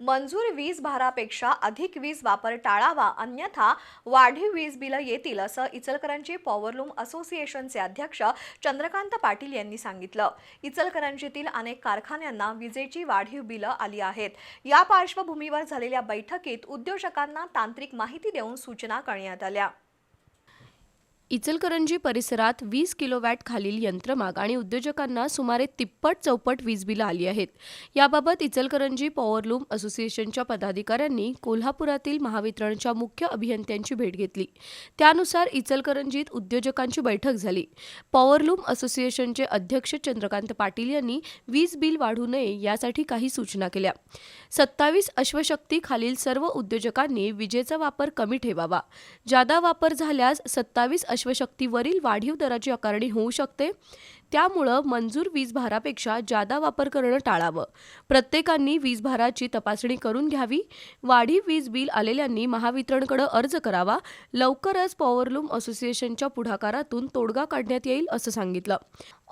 मंजूर वीज भारापेक्षा अधिक वीज वापर टाळावा अन्यथा वाढीव वीज बिलं येतील असं इचलकरंजी पॉवरलूम असोसिएशनचे अध्यक्ष चंद्रकांत पाटील यांनी सांगितलं. इचलकरंजीतील अनेक कारखान्यांना विजेची वाढीव बिलं आली आहेत. या पार्श्वभूमीवर झालेल्या बैठकीत उद्योजकांना तांत्रिक माहिती देऊन सूचना करण्यात आल्या. इचलकरंजी परिसरात वीस किलोवॅट खालील यंत्रमाग आणि उद्योजकांना सुमारे तिप्पट चौपट वीज बिलं आली आहेत. याबाबत इचलकरंजी पॉवरलूम असोसिएशनच्या पदाधिकाऱ्यांनी कोल्हापुरातील महावितरणच्या मुख्य अभियंत्यांची भेट घेतली. त्यानुसार इचलकरंजीत उद्योजकांची बैठक झाली. पॉवरलूम असोसिएशनचे अध्यक्ष चंद्रकांत पाटील यांनी वीज बिल वाढू नये यासाठी काही सूचना केल्या. सत्तावीस अश्वशक्ती खालील सर्व उद्योजकांनी विजेचा वापर कमी ठेवावा. जादा वापर झाल्यास सत्तावीस अश्वशक्तीवरील वाढीव दराची आकारणी होऊ शकते. त्यामुळं मंजूर वीज भारापेक्षा जादा वापर करणं टाळावं. प्रत्येकांनी वीज भाराची तपासणी करून घ्यावी. वाढीव वीज बिल आलेल्यांनी महावितरणकडे अर्ज करावा. लवकरच पॉवरलूम असोसिएशनच्या पुढाकारातून तोडगा काढण्यात येईल असं सांगितलं.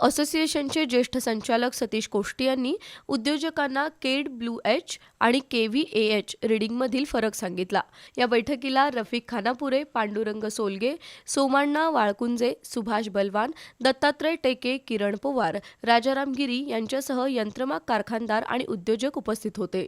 असोसिएशनचे ज्येष्ठ संचालक सतीश कोष्टी यांनी उद्योजकांना केड ब्लू एच आणि के व्ही ए एच रिडिंगमधील फरक सांगितला. या बैठकीला रफिक खानापुरे पांडुरंग सोलगे सोमाण्णा वाळकुंजे सुभाष बलवान दत्तात्रय टेके किरण पवार राजाराम गिरी यांच्यासह यंत्रमाग कारखानदार आणि उद्योजक उपस्थित होते.